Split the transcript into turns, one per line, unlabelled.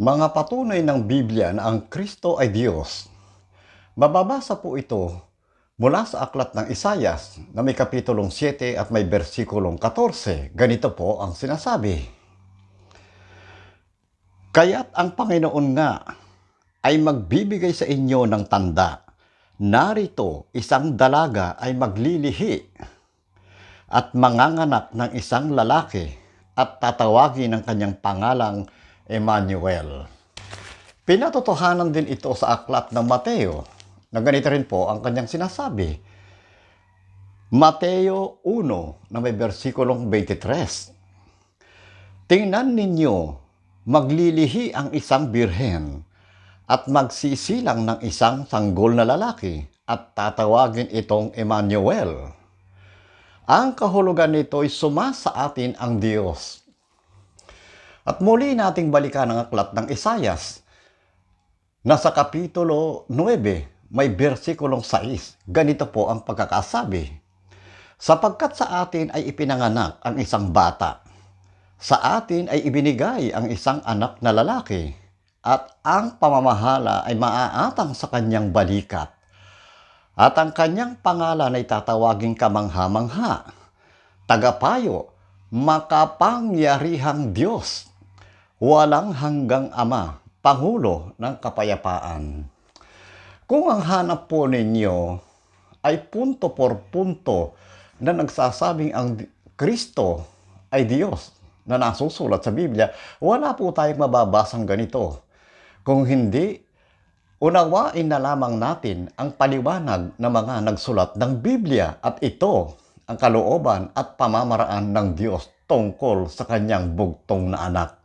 Mga patunay ng Biblia na ang Kristo ay Diyos. Mababasa po ito mula sa aklat ng Isayas na may kapitulong 7 at may versikulong 14. Ganito po ang sinasabi. Kaya't ang Panginoon nga ay magbibigay sa inyo ng tanda. Narito, isang dalaga ay maglilihi at manganganak ng isang lalaki at tatawagin ang kanyang pangalang Emmanuel. Pinatotohanan din ito sa aklat ng Mateo na ganito rin po ang kanyang sinasabi. Mateo 1 na may versikulong 23. Tingnan ninyo, maglilihi ang isang birhen at magsisilang ng isang sanggol na lalaki at tatawagin itong Emmanuel. Ang kahulugan nito ay sumasa atin ang Diyos. At muli nating balikan ang aklat ng Isayas na sa kapitulo 9 may versikulong 6. Ganito po ang pagkakasabi. Sapagkat sa atin ay ipinanganak ang isang bata. Sa atin ay ibinigay ang isang anak na lalaki at ang pamamahala ay maaatang sa kanyang balikat. At ang kanyang pangalan ay tatawaging kamangha-mangha, tagapayo, makapangyarihang Diyos, walang hanggang Ama, Pangulo ng Kapayapaan. Kung ang hanap po ninyo ay punto por punto na nagsasabing ang Kristo ay Diyos na nasusulat sa Biblia, wala po tayong mababasang ganito. Kung hindi, unawain na lamang natin ang paliwanag ng mga nagsulat ng Biblia at ito ang kalooban at pamamaraan ng Diyos tungkol sa kanyang bugtong na anak.